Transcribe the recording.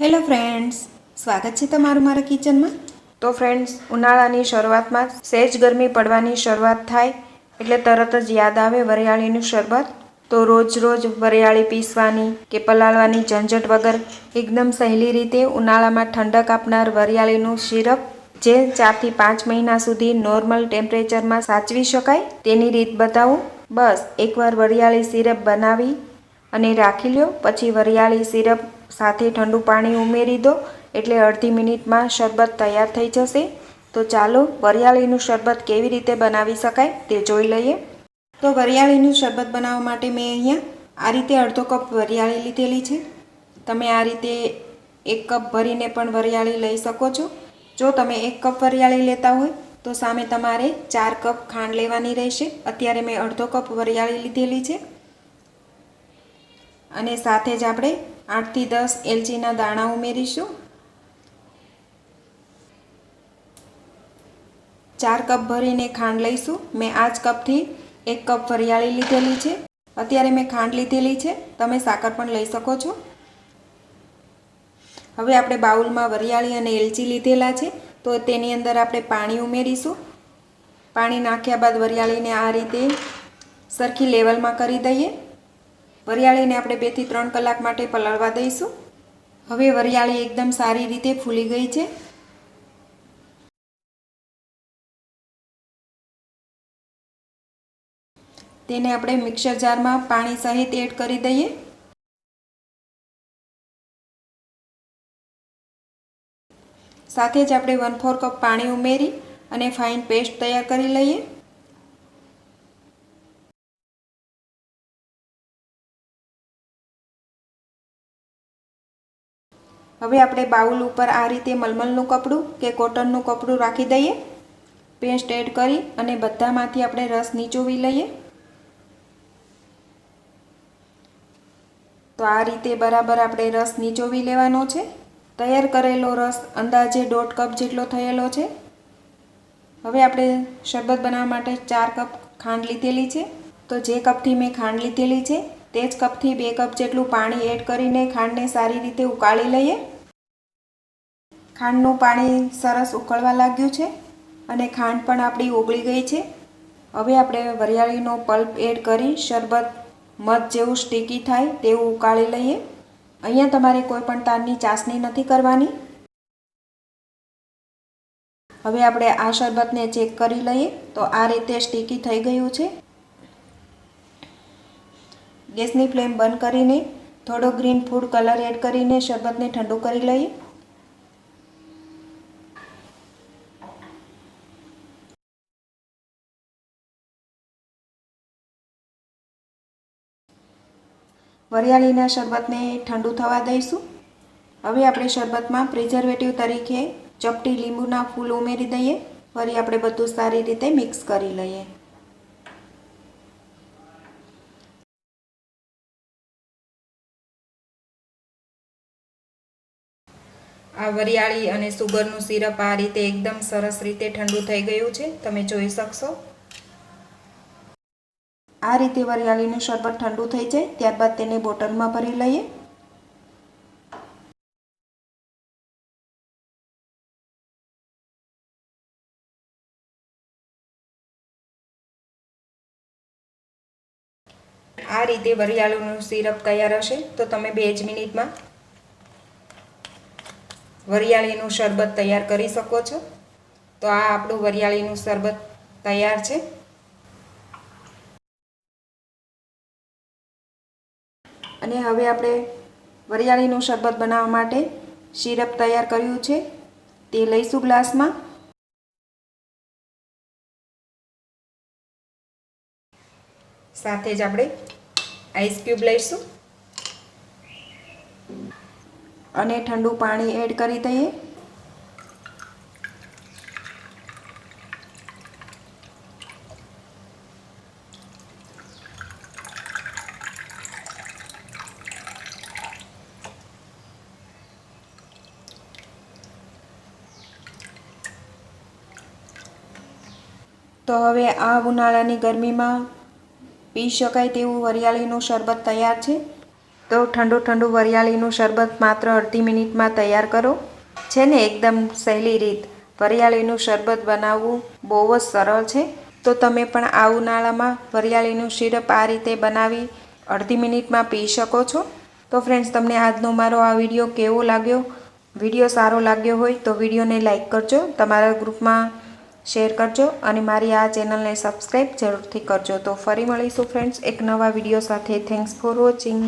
Hello friends સ્વાગત છે તમારું મારા કિચનમાં? તો ફ્રેન્ડ્સ ઉનાળાની શરૂઆતમાં સહેજ ગરમી પડવાની શરૂઆત થાય એટલે તરત જ યાદ આવે વરિયાળીનું શરબત. તો રોજ રોજ વરિયાળી પીસવાની કે પલાળવાની ઝંઝટ વગર એકદમ સહેલી રીતે ઉનાળામાં ઠંડક આપનાર વરિયાળીનું સિરપ જે ચારથી પાંચ મહિના સુધી નોર્મલ ટેમ્પરેચરમાં સાચવી શકાય તેની રીત બતાવું. બસ, એકવાર વરિયાળી સિરપ બનાવી અને રાખી લ્યો. પછી વરિયાળી સિરપ સાથે ઠંડુ પાણી ઉમેરી દો. એટલે અડધી મિનિટમાં શરબત તૈયાર થઈ જશે. તો ચાલો વરિયાળીનું શરબત કેવી રીતે બનાવી શકાય તે જોઈ લઈએ. તો વરિયાળીનું શરબત બનાવવા માટે મેં અહીંયા આ રીતે અડધો કપ વરિયાળી લીધેલી છે. તમે આ રીતે એક કપ ભરીને પણ વરિયાળી લઈ શકો છો. જો તમે એક કપ વરિયાળી લેતા હોય, તો સામે તમારે ચાર કપ ખાંડ લેવાની રહેશે. અત્યારે મેં અડધો કપ વરિયાળી લીધેલી છે. અને સાથે જ આપણે આઠથી દસ એલચીના દાણા ઉમેરીશું. ચાર કપ ભરીને ખાંડ લઈશું. મેં આ જ કપથી એક કપ વરિયાળી લીધેલી છે. અત્યારે મેં ખાંડ લીધેલી છે. તમે સાકર પણ લઈ શકો છો. હવે આપણે બાઉલમાં વરિયાળી અને એલચી લીધેલા છે. તો તેની અંદર આપણે પાણી ઉમેરીશું. પાણી નાખ્યા બાદ વરિયાળીને આ રીતે સરખી લેવલમાં કરી દઈએ. વરિયાળીને આપણે બેથી ત્રણ કલાક માટે પલાળવા દઈશું. હવે વરિયાળી એકદમ સારી રીતે ફૂલી ગઈ છે. તેને આપણે મિક્સર જારમાં પાણી સહિત એડ કરી દઈએ. સાથે જ આપણે વન ફોર કપ પાણી ઉમેરી અને ફાઇન પેસ્ટ તૈયાર કરી લઈએ. હવે આપણે બાઉલ ઉપર આ રીતે મલમલનું કપડું કે કોટનનું કપડું રાખી દઈએ. પેસ્ટ એડ કરી અને બધામાંથી આપણે રસ નીચોવી લઈએ. તો આ રીતે બરાબર આપણે રસ નીચોવી લેવાનો છે. તૈયાર કરેલો રસ અંદાજે દોઢ કપ જેટલો થયેલો છે. હવે આપણે શરબત બનાવવા માટે ચાર કપ ખાંડ લીધેલી છે. તો જે કપથી મેં ખાંડ લીધેલી છે તે જ કપથી બે કપ જેટલું પાણી એડ કરીને ખાંડને સારી રીતે ઉકાળી લઈએ. ખાંડનું પાણી સરસ ઉકળવા લાગ્યું છે અને ખાંડ પણ આપણી ઓગળી ગઈ છે. હવે આપણે વરિયાળીનો પલ્પ એડ કરી શરબત, મધ જેવું સ્ટીકી થાય તેવું ઉકાળી લઈએ. અહીંયા તમારે કોઈ પણ તારની ચાસણી નથી કરવાની. હવે આપણે આ શરબતને ચેક કરી લઈએ. તો આ રીતે સ્ટીકી થઈ ગયું છે. ગેસની ફ્લેમ બંધ કરીને થોડો ગ્રીન ફૂડ કલર એડ કરીને શરબતને ઠંડુ કરી લઈએ. વરિયાળીના શરબતને ઠંડુ થવા દઈશું. હવે આપણે શરબતમાં પ્રિઝર્વેટિવ તરીકે ચપટી લીંબુના ફૂલ ઉમેરી દઈએ. ફરી આપણે બધું સારી રીતે મિક્સ કરી લઈએ. આ વરિયાળી અને સુગરનું સિરપ આ રીતે એકદમ સરસ રીતે ઠંડુ થઈ ગયું છે. તમે જોઈ શકશો. આ રીતે વરિયાળીનું શરબત ઠંડુ થઈ જાય, ત્યારબાદ તેને બોટલમાં ભરી લઈએ. આ રીતે વરિયાળીનું સિરપ તૈયાર હશે, તો તમે બે જ મિનિટમાં વરિયાળીનું શરબત તૈયાર કરી શકો છો. તો આ આપણું વરિયાળીનું શરબત તૈયાર છે. અને હવે આપણે વરિયાળીનું શરબત બનાવવા માટે સિરપ તૈયાર કર્યું છે. તે લઈશું ગ્લાસમાં. સાથે જ આપણે આઈસ ક્યુબ લઈશું. અને ઠંડુ પાણી એડ કરી દઈએ. તો હવે આ ઉનાળાની ગરમીમાં પી શકાય તેવું વરિયાળીનું શરબત તૈયાર છે. તો ઠંડુ ઠંડુ વરિયાળીનું શરબત માત્ર અડધી મિનિટમાં તૈયાર કરો. છે ને એકદમ સહેલી રીત. વરિયાળીનું શરબત બનાવવું બહુ જ સરળ છે. તો તમે પણ આ ઉનાળામાં વરિયાળીનું સિરપ આ રીતે બનાવી અડધી મિનિટમાં પી શકો છો. તો ફ્રેન્ડ્સ, તમને આજનો મારો આ વીડિયો કેવો લાગ્યો? વીડિયો સારો લાગ્યો હોય તો વિડીયોને લાઇક કરજો, તમારા ગ્રુપમાં શેર કરજો અને મારી આ ચેનલને સબસ્ક્રાઈબ જરૂરથી કરજો. તો ફરી મળીશું ફ્રેન્ડ્સ, એક નવા વીડિયો સાથે. Thanks for watching.